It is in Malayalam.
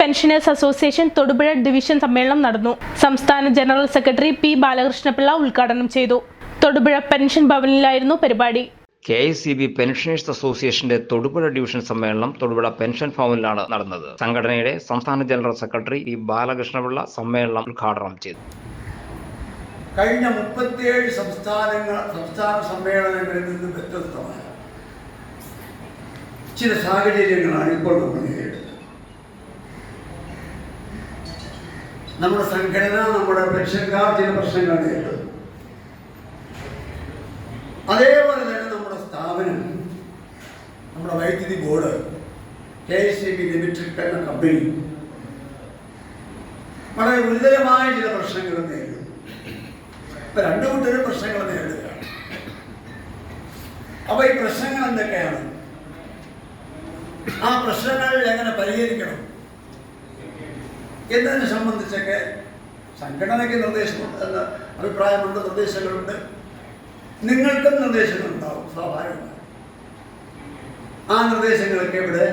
പെൻഷനേഴ്സ് അസോസിയേഷൻ തൊടുപുഴ ഡിവിഷൻ സമ്മേളനം നടന്നു. സംസ്ഥാന ജനറൽ സെക്രട്ടറി പി ബാലകൃഷ്ണപിള്ള ഉദ്ഘാടനം ചെയ്തു. തൊടുപുഴ പെൻഷൻ ഭവനിലായിരുന്നു പരിപാടി. K I C B pensioners അസോസിയേഷന്റെ തൊടുപുഴ ഡിവിഷൻ സമ്മേളനം തൊടുപുഴ പെൻഷൻ ഭവനിലാണ് നടന്നത്. സംഘടനയുടെ സംസ്ഥാന ജനറൽ സെക്രട്ടറി പി ബാലകൃഷ്ണപിള്ള സമ്മേളനം ഉദ്ഘാടനം ചെയ്തു. കഴിഞ്ഞ മുപ്പത്തിയേഴ് സംസ്ഥാനങ്ങൾ സംസ്ഥാന സമ്മേളനങ്ങളിൽ നിന്ന് വ്യത്യസ്തമായ ചില സാഹചര്യങ്ങളാണ് ഇപ്പോൾ നമ്മൾ നമ്മുടെ സംഘടന നമ്മുടെ പെൻഷൻകാർ ചില പ്രശ്നങ്ങൾ നേരിടുന്നു അതേപോലെ തന്നെ നമ്മുടെ സ്ഥാപനം നമ്മുടെ വൈദ്യുതി board K S C B limited എന്ന കമ്പനി വളരെ ഗുരുതരമായ ചില പ്രശ്നങ്ങൾ നേരിടും. ഇപ്പൊ രണ്ടു കൂട്ടരും പ്രശ്നങ്ങൾ നേരിടുകയാണ്. അപ്പൊ ഈ പ്രശ്നങ്ങൾ എന്തൊക്കെയാണ്? ആ പ്രശ്നങ്ങൾ എങ്ങനെ പരിഹരിക്കണം? എന്നതിനെ സംബന്ധിച്ചൊക്കെ സംഘടനയ്ക്ക് നിർദ്ദേശമുണ്ട് അഭിപ്രായമുണ്ട് നിർദ്ദേശങ്ങളുണ്ട്. നിങ്ങൾക്കും നിർദ്ദേശങ്ങളുണ്ടാവും സ്വാഭാവികമായി ആ നിർദ്ദേശങ്ങളൊക്കെ ഇവിടെ